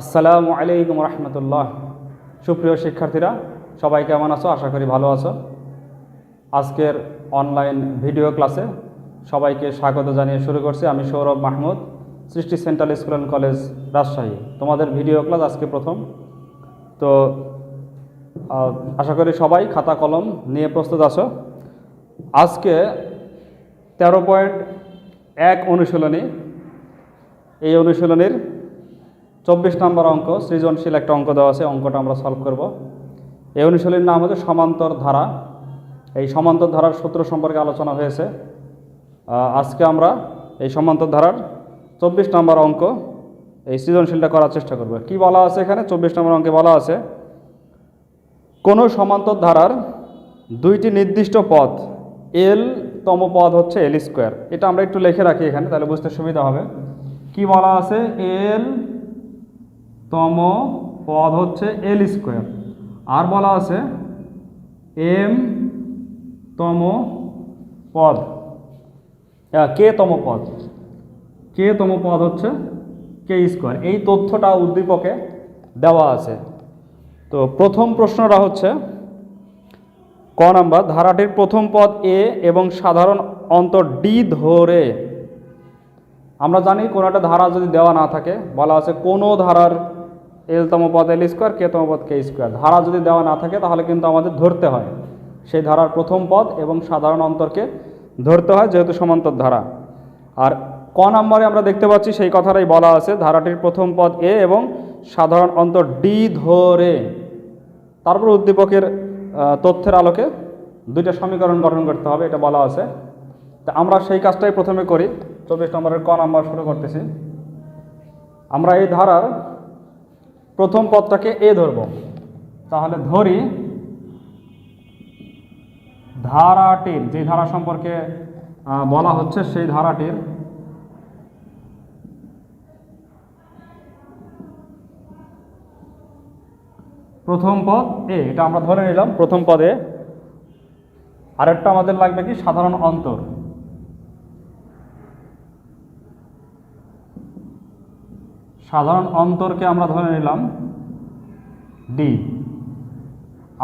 আসসালামু আলাইকুম রহমতুল্লাহ। সুপ্রিয় শিক্ষার্থীরা, সবাই কেমন আছো? আশা করি ভালো আছো। আজকের অনলাইন ভিডিও ক্লাসে সবাইকে স্বাগত জানিয়ে শুরু করছি আমি Sourav Mahmud, Srishti central school and college Rajshahi. তোমাদের ভিডিও ক্লাস আজকে প্রথম। তো আশা করি সবাই খাতা কলম নিয়ে প্রস্তুত আছো। আজকে তেরো পয়েন্ট এক অনুশীলনী, এই অনুশীলনীর চব্বিশ নম্বর অঙ্ক, সৃজনশীল একটা অঙ্ক দেওয়া আছে, অঙ্কটা আমরা সলভ করব। এই অনুশীলনীর নাম হচ্ছে সমান্তর ধারা। এই সমান্তর ধারার সূত্র সম্পর্কে আলোচনা হয়েছে। আজকে আমরা এই সমান্তর ধারার চব্বিশ নম্বর অঙ্ক, এই সৃজনশীলটা করার চেষ্টা করব। কি বলা আছে এখানে? চব্বিশ নম্বর অঙ্কে বলা আছে, কোনো সমান্তর ধারার দুইটি নির্দিষ্ট পথ এল তম পদ হচ্ছে এল স্কোয়ার এটা আমরা একটু লিখে রাখি এখানে, তাহলে বুঝতে সুবিধা হবে। কি বলা আছে? এল তম পদ হচ্ছে এল স্কোয়ার আর বলা আছে এম তম পদ। কে তম পদ। কে তম পদ হচ্ছে কে স্কোয়ার এই তথ্যটা উদ্দীপকে দেওয়া আছে। তো প্রথম প্রশ্নটা হচ্ছে, ক নাম্বার, ধারাটির প্রথম পদ এ এবং সাধারণ অন্তর ডি ধরে। আমরা জানি কোনো একটা ধারা যদি দেওয়া না থাকে, বলা আছে কোনো ধারার এলতম পদ এল স্কোয়ার কেতম পদ কে স্কোয়ার। ধারা যদি দেওয়া না থাকে, তাহলে কিন্তু আমাদের ধরতে হয়। সেই ধারার প্রথম পদ এবং সাধারণ অন্তরকে ধরতে হয়, যেহেতু সমান্তর ধারা। আর ক নম্বরে আমরা দেখতে পাচ্ছি, সেই কথাটাই বলা আছে, ধারাটির প্রথম পদ এ এবং সাধারণ অন্তর ডি ধরে। তারপর উদ্দীপকের তথ্যের আলোকে দুইটা সমীকরণ গঠন করতে হবে, এটা বলা আছে। তা আমরা সেই কাজটাই প্রথমে করি। চব্বিশ নম্বরের ক নাম্বার শুরু করতেছি। আমরা এই ধারার প্রথম পদটাকে এ ধরব। তাহলে ধরি ধারাটির, যে ধারা সম্পর্কে বলা হচ্ছে সেই ধারাটির প্রথম পদ এ, এটা আমরা ধরে নিলাম প্রথম পদে। আরেকটা আমাদের লাগবে কি? সাধারণ অন্তর। সাধারণ অন্তরকে আমরা ধরে নিলাম ডি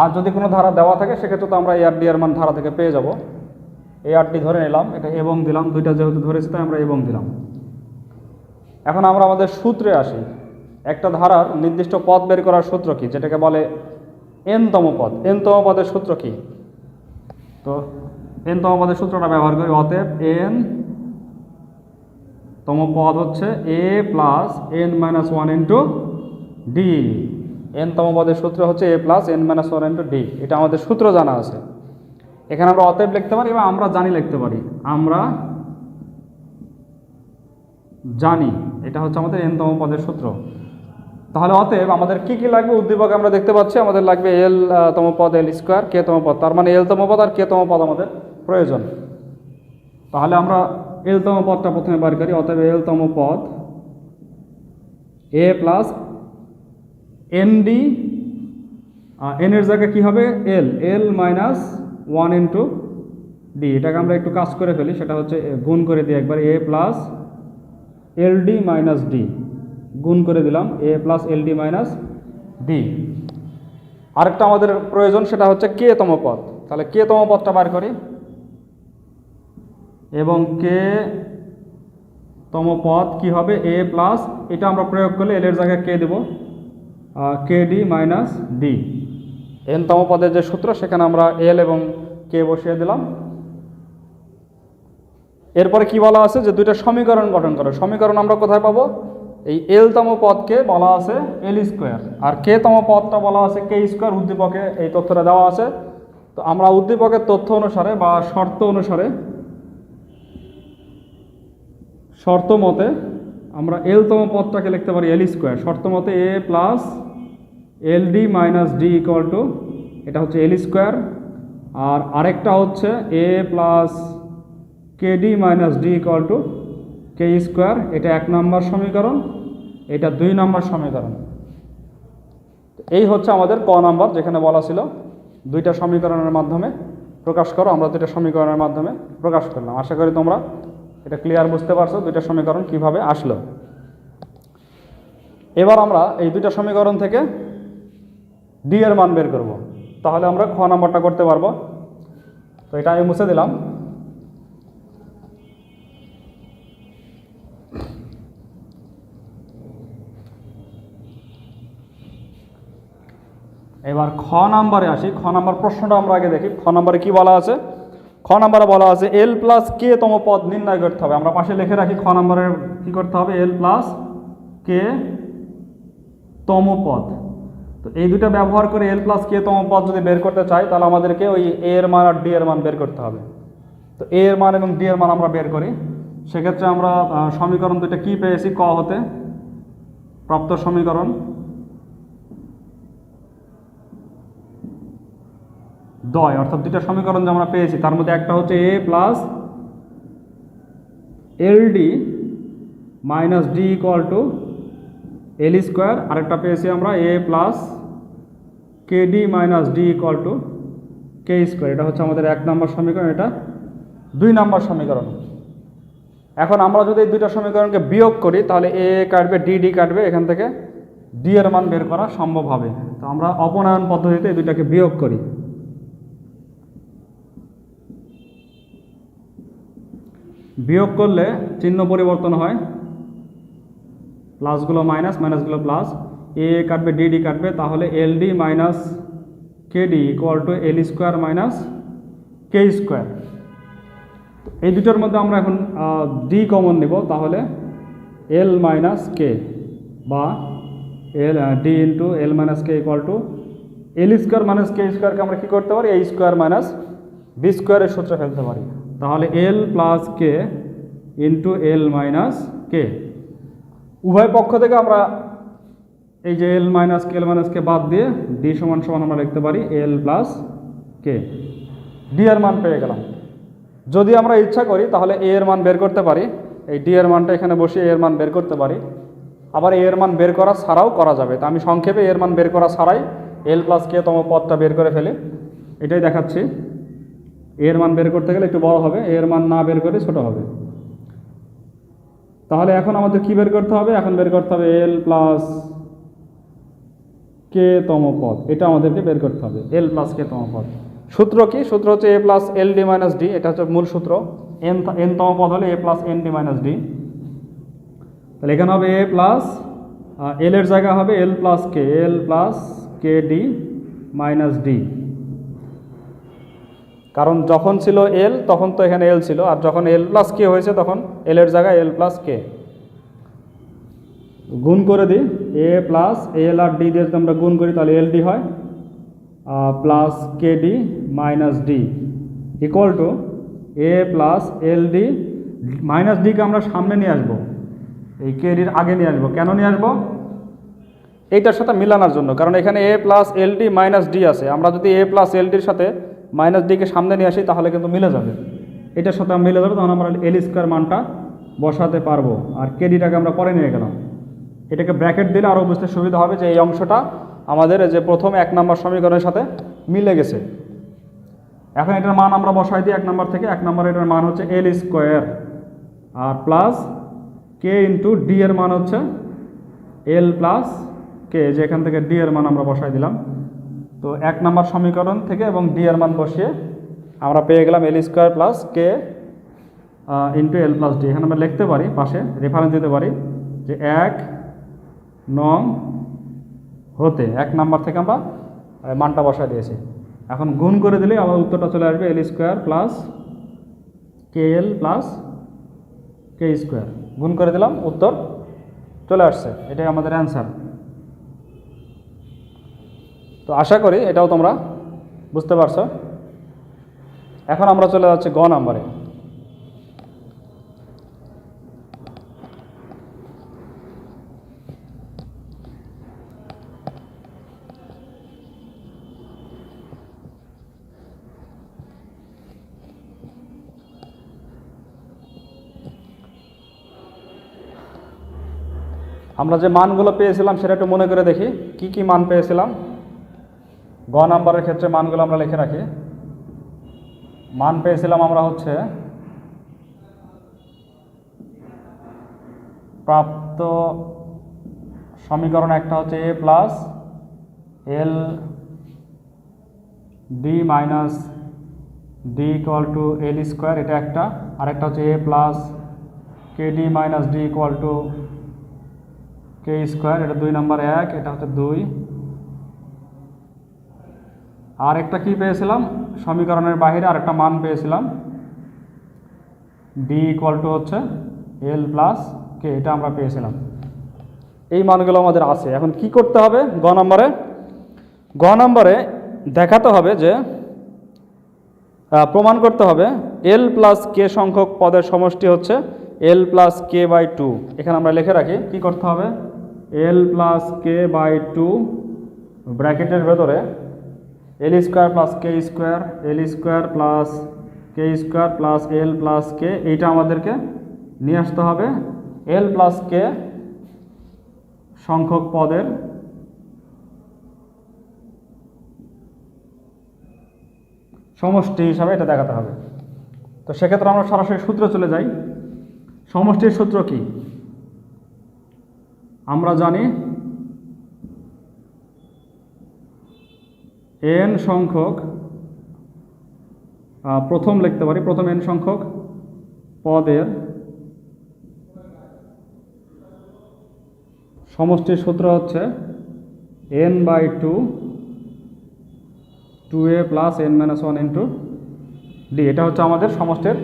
আর যদি কোনো ধারা দেওয়া থাকে, সেক্ষেত্রে তো আমরা এ আর ডি এর মান ধারা থেকে পেয়ে যাব। এ আর ডি ধরে নিলাম, এটা এবং দিলাম, দুইটা যেহেতু ধরেছি, তাই আমরা এবং দিলাম। এখন আমরা আমাদের সূত্রে আসি। একটা ধারার নির্দিষ্ট পদ বের করার সূত্র কি, যেটাকে বলে এনতম পদ? এনতম পদের সূত্র কি? তো এনতম পদের সূত্রটা ব্যবহার করি, অতএব এন তম পদ হচ্ছে A plus N minus one into D N তম পদের সূত্র হচ্ছে A plus N minus one into D এটা আমাদের সূত্র জানা আছে। এখানে আমরা অতএব লিখতে পারি এবং আমরা জানি লিখতে পারি। আমরা জানি। এটা হচ্ছে আমাদের এনতম পদের সূত্র। তাহলে অতএব আমাদের কি কি লাগবে উদ্দীপক আমরা দেখতে পাচ্ছি? আমাদের লাগবে এল তম পদ এল স্কোয়ার কে তম পদ। তার মানে এল তম পদ আর কে তম পদ আমাদের প্রয়োজন। তাহলে আমরা এল তম পদটা প্রথমে বার করি, অতএব এলতম পদ A plus N D N এর জায়গায় কী হবে? L L minus one into D এটাকে আমরা একটু কাজ করে ফেলি, সেটা হচ্ছে গুণ করে দিই একবার A plus L D minus D গুণ করে দিলাম A plus L D minus D আরেকটা আমাদের প্রয়োজন, সেটা হচ্ছে কে তম পদ। তাহলে কে তম পদটা বার করি। এবং কে তম পদ কি হবে? এ প্লাস এটা আমরা প্রয়োগ করলে এল এর জায়গায় কে দেব। K D minus D N তম পদের যে সূত্র, সেখানে আমরা এল এবং কে বসিয়ে দিলাম। এরপরে কি বলা আছে? যে দুইটা সমীকরণ গঠন করো। সমীকরণ আমরা কোথায় পাবো? এই এল তম পদকে বলা আছে এল স্কোয়ার আর কে তম পদটা বলা আছে কে স্কোয়ার উদ্দীপকে। এই তথ্যটা দেওয়া আছে। তো আমরা উদ্দীপকের তথ্য অনুসারে বা শর্ত অনুসারে শর্ত মতে আমরা এলতম পদটাকে লিখতে পারি এল স্কোয়ার শর্ত মতে A plus L D minus D equal to এটা হচ্ছে এল স্কোয়ার আর আরেকটা হচ্ছে A plus K D minus D equal to K square এটা এক নম্বর সমীকরণ, এটা দুই নম্বর সমীকরণ। এই হচ্ছে আমাদের ক নাম্বার, যেখানে বলা ছিল দুইটা সমীকরণের মাধ্যমে প্রকাশ করো, আমরা দুইটা সমীকরণের মাধ্যমে প্রকাশ করলাম। আশা করি তোমরা এটা ক্লিয়ার বুঝতে পারছ? দুইটা সমীকরণ কীভাবে আসলো? এবার আমরা এই দুইটা সমীকরণ থেকে ডি এর মান বের করব। তাহলে আমরা খ নাম্বারটা করতে পারব। তো এটা আমি মুছে দিলাম। এবার খ নাম্বারে আসি। খ নাম্বার প্রশ্নটা আমরা আগে দেখি। খ নাম্বারে কি বলা আছে? খ নাম্বারে বলা আছে এল প্লাস কে তম পদ নির্ণয় করতে হবে। আমরা পাশে লিখে রাখি, খ নাম্বারে কি করতে হবে? এল প্লাস কে তম পদ। তো এই দুটো ব্যবহার করে এল প্লাস কে তম পদ যদি বের করতে চাই, তাহলে আমাদেরকে ওই এ এর মান আর ডি এর মান বের করতে হবে। তো এ এর মান এবং ডি এর মান আমরা বের করি। সেক্ষেত্রে আমরা সমীকরণ দুটো কি পেয়েছি? ক হতে। প্রাপ্ত সমীকরণ। দয়, অর্থাৎ দুইটা সমীকরণ যে আমরা পেয়েছি, তার মধ্যে একটা হচ্ছে A plus L D minus D equal to L square আরেকটা পেয়েছি আমরা A plus K D minus D equal to K square এটা হচ্ছে আমাদের এক নম্বর সমীকরণ, এটা দুই নম্বর সমীকরণ। এখন আমরা যদি এই দুইটা সমীকরণকে বিয়োগ করি, তাহলে এ কাটবে ডি ডি কাটবে, এখান থেকে ডি এর মান বের করা সম্ভব হবে। তো আমরা অপনয়ন পদ্ধতিতে এই দুইটাকে বিয়োগ করি। বিয়োগ করলে চিহ্ন পরিবর্তন হয়। প্লাসগুলো মাইনাস, মাইনাসগুলো প্লাস। এ কাটবে, ডি ডি কাটবে। তাহলে L D minus K D equal to L square minus K square. এই দুটোর মধ্যে আমরা এখন ডি কমন নিব। তাহলে এল মাইনাস কে বা L D into L minus K equal to L square minus K স্কোয়ারকে আমরা কী করতে পারি? এ স্কোয়ার মাইনাস বি স্কোয়ারের সূত্রে ফেলতে পারি। তাহলে L plus K into L minus K উভয় পক্ষ থেকে আমরা এই যে এল মাইনাস কে এল মাইনাস কে বাদ দিয়ে ডি সমান সমান আমরা লিখতে পারি এল প্লাস কে ডি এর মান পেয়ে গেলাম। যদি আমরা ইচ্ছা করি, তাহলে এ এর মান বের করতে পারি। এই ডি এর মানটা এখানে বসে এর মান বের করতে পারি। আবার এর মান বের করা ছাড়াও করা যাবে। তা আমি সংক্ষেপে এর মান বের করা ছাড়াই এল প্লাস কে তম পদটা বের করে ফেলি। এটাই দেখাচ্ছি। এর মান বের করতে গেলে একটু বড় হবে, এর মান না বের করে ছোট হবে। তাহলে এখন আমাদের কি বের করতে হবে? এখন বের করতে হবে এল প্লাস কে তম পদ এটা আমাদেরকে বের করতে হবে এল প্লাস কে তম পদ সূত্র কি? সূত্র হচ্ছে A plus L D minus D এটা হচ্ছে মূল সূত্র। এন এন তম পদ হলে A plus N D minus D তাহলে এখানে হবে এ প্লাস এল এর জায়গা হবে L plus K L plus K D minus D কারণ যখন ছিল এল তখন তো এখানে এল ছিল। আর যখন এল প্লাস কে হয়েছে, তখন এল এর জায়গায় এল প্লাস কে গুণ করে দিই। এ প্লাস এল আর ডি দিয়ে যদি আমরা গুণ করি, তাহলে এল ডি হয়। Plus K D minus D equal to A plus L D minus decay আমরা সামনে নিয়ে আসব। এই কে ডির আগে নিয়ে আসব। কেন নিয়ে আসব? এইটার সাথে মিলানোর জন্য। কারণ এখানে A plus L D minus D আছে। আমরা যদি এ প্লাস এল ডির সাথে মাইনাস ডিকে সামনে নিয়ে আসি, তাহলে কিন্তু মিলে যাবে। এটার সাথে মিলে যাবে, তখন আমরা এল স্কোয়ার মানটা বসাতে পারব। আর কেডিটাকে আমরা পরে নিয়ে গেলাম। এটাকে ব্র্যাকেট দিলে আরও বুঝতে সুবিধা হবে যে এই অংশটা আমাদের যে প্রথম এক নম্বর সমীকরণের সাথে মিলে গেছে। এখন এটার মান আমরা বসাই দিই এক নম্বর থেকে। এক নম্বর এটার মান হচ্ছে এল স্কোয়ার আর প্লাস কে ইন্টু ডি এর মান হচ্ছে এল প্লাস কে যে এখান থেকে ডি এর মান আমরা বসাই দিলাম। তো এক নম্বর সমীকরণ থেকে এবং ডি এর মান বসিয়ে আমরা পেয়ে গেলাম L square plus K into L plus D এখানে আমরা লিখতে পারি, পাশে রেফারেন্স দিতে পারি যে এক নং হতে, এক নাম্বার থেকে আমরা মানটা বসায় দিয়েছি। এখন গুণ করে দিলে আমার উত্তরটা চলে আসবে L square plus K L plus K square. গুণ করে দিলাম, উত্তর চলে আসছে। এটাই আমাদের অ্যান্সার তো আশা করি এটাও তোমরা বুঝতে পারছ। এখন আমরা চলে যাচ্ছি গ নাম্বারে। আমরা যে মানগুলো পেয়েছিলাম সেটা একটু মনে করে দেখি, কি কি মান পেয়েছিলাম? গ নাম্বারের ক্ষেত্রে মানগুলো আমরা লিখে রাখি। মান পেয়েছিলাম আমরা হচ্ছে প্রাপ্ত সমীকরণ একটা হচ্ছে A plus L D minus D equal to L square, এটা একটা। আরেকটা হচ্ছে A plus K D minus D equal to K square, এটা দুই নম্বর এক, এটা হচ্ছে দুই। আর একটা কি পেয়েছিলাম? সমীকরণের বাইরে আরেকটা মান পেয়েছিলাম। ডি ইকুয়াল টু হচ্ছে এল প্লাস কে এটা আমরা পেয়েছিলাম। এই মানগুলো আমাদের আছে। এখন কি করতে হবে? গ নম্বরে গ নম্বরে দেখাতে হবে যে প্রমাণ করতে হবে এল প্লাস কে সংখ্যক পদের সমষ্টি হচ্ছে L plus K by two এখানে আমরা লিখে রাখি, কি করতে হবে? L plus K by two ব্র্যাকেটের ভেতরে L square plus K square L square plus K square plus L plus K এইটা আমাদেরকে নিয়ে আসতে হবে। এল প্লাস কে সংখ্যক পদের সমষ্টি হিসাবে এটা দেখাতে হবে। তো সেক্ষেত্রে আমরা সরাসরি সূত্র চলে যাই। সমষ্টির সূত্র কি? আমরা জানি এন সংখ্যক প্রথম লিখতে পারি, প্রথম এন সংখ্যক পদের সমষ্টির সূত্র হচ্ছে N by two two A plus N minus one into D এটা হচ্ছে আমাদের সমষ্টির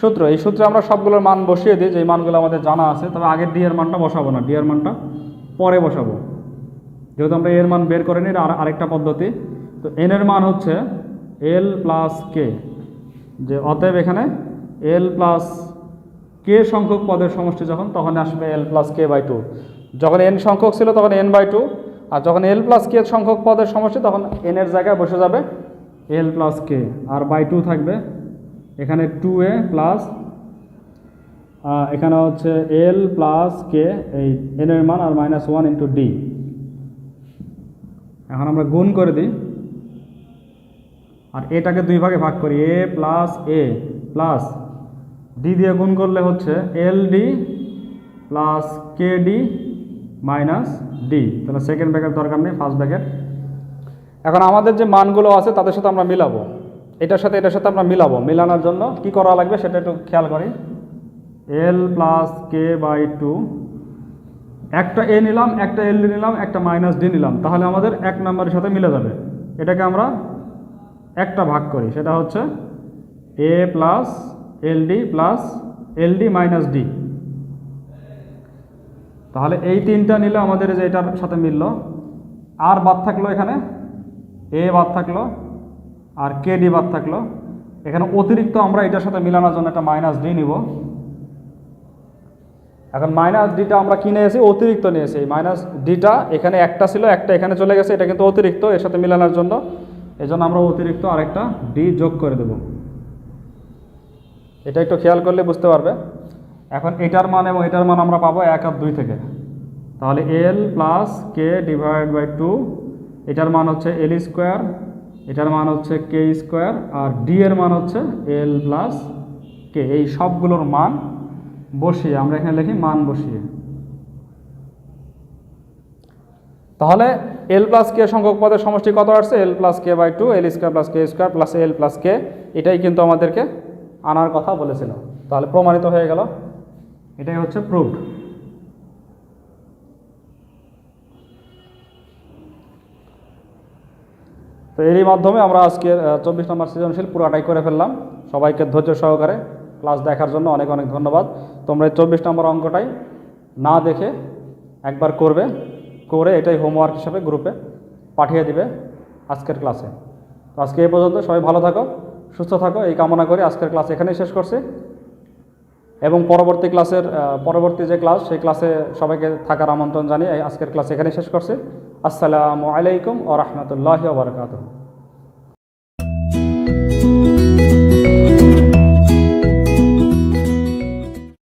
সূত্র। এই সূত্রে আমরা সবগুলোর মান বসিয়ে দিই যে মানগুলো আমাদের জানা আছে, তবে আগে ডি এর মানটা বসাবো না ডি এর মানটা পরে বসাবো। যেহেতু আমরা এর মান বের করে নিই আর আরেকটা পদ্ধতি। তো এন এর মান হচ্ছে এল প্লাস কে যে অতএব এখানে এল প্লাস কে সংখ্যক পদের সমষ্টি যখন, তখন আসবে L plus K by two যখন এন সংখ্যক ছিল, তখন এন বাই টু আর যখন এল প্লাস কে সংখ্যক পদের সমষ্টি, তখন এন এর জায়গায় বসে যাবে এল প্লাস কে আর বাই টু থাকবে এখানে টু এ প্লাস এখানে হচ্ছে এল প্লাস কে এই এন এর মান, আর মাইনাস ওয়ান ইন্টু ডি এখন আমরা গুণ করে দিই। আর এটাকে দুই ভাগে ভাগ করি, A plus A plus D দিয়ে গুণ করলে হচ্ছে L D plus K D minus D তাহলে সেকেন্ড ব্যাগের দরকার নেই ফার্স্ট ব্যাগের। এখন আমাদের যে মানগুলো আছে, তাদের সাথে আমরা মিলাবো। এটার সাথে এটার সাথে আমরা মিলাবো। মিলানোর জন্য কি করা লাগবে সেটা একটু খেয়াল করি। L plus K by two একটা এ নিলাম, একটা এল ডি নিলাম, একটা মাইনাস ডি নিলাম। তাহলে আমাদের এক নম্বরের সাথে মিলে যাবে। এটাকে আমরা একটা ভাগ করি, সেটা হচ্ছে A plus L D plus L D minus D তাহলে এই তিনটা নিলে আমাদের যে এটার সাথে মিললো, আর বাদ থাকল এখানে? এ বাদ থাকল, আর কে ডি বাদ থাকল। এখানে অতিরিক্ত আমরা এটার সাথে মিলানোর জন্য একটা মাইনাস ডি নিব। এখন মাইনাস ডিটা আমরা কিনে এসে অতিরিক্ত নিয়েছি। মাইনাস ডিটা এখানে একটা ছিল, একটা এখানে চলে গেছে, এটা কিন্তু অতিরিক্ত, এর সাথে মিলানোর জন্য। এই জন্য আমরা অতিরিক্ত আরেকটা ডি যোগ করে দেব। এটা একটু খেয়াল করলে বুঝতে পারবে। এখন এটার মান এবং এটার মান আমরা পাবো এক আর দুই থেকে। তাহলে L plus K divide by two এটার মান হচ্ছে এল স্কোয়ার এটার মান হচ্ছে কে স্কোয়ার আর ডি এর মান হচ্ছে এল প্লাস কে এই সবগুলোর মান বসিয়ে, আমরা এখানে লিখি মান বসিয়ে। তাহলে এল প্লাস কে সংখ্যক পদের সমষ্টি কত আসছে? L plus K by two L square plus K square plus L plus K এটাই কিন্তু আমাদেরকে আনার কথা বলেছিল। তাহলে প্রমাণিত হয়ে গেল। এটাই হচ্ছে প্রুফড তো এরই মাধ্যমে আমরা আজকের চব্বিশ নম্বর সৃজনশীল পুরাটাই করে ফেললাম। সবাইকে ধৈর্য সহকারে ক্লাস দেখার জন্য অনেক অনেক ধন্যবাদ। তোমরা এই চব্বিশ নম্বর অঙ্কটাই না দেখে একবার করবে। করে এটাই হোমওয়ার্ক হিসাবে গ্রুপে পাঠিয়ে দিবে আজকের ক্লাসে তো আজকে এই পর্যন্ত, সবাই ভালো থাকো, সুস্থ থাকো, এই কামনা করে আজকের ক্লাস এখানেই শেষ করছি। এবং পরবর্তী ক্লাসের পরবর্তী যে ক্লাস সেই ক্লাসে সবাইকে থাকার আমন্ত্রণ জানিয়ে আজকের ক্লাস এখানেই শেষ করছি। আসসালামু আলাইকুম ও রহমতুল্লাহ বারকাতুহ।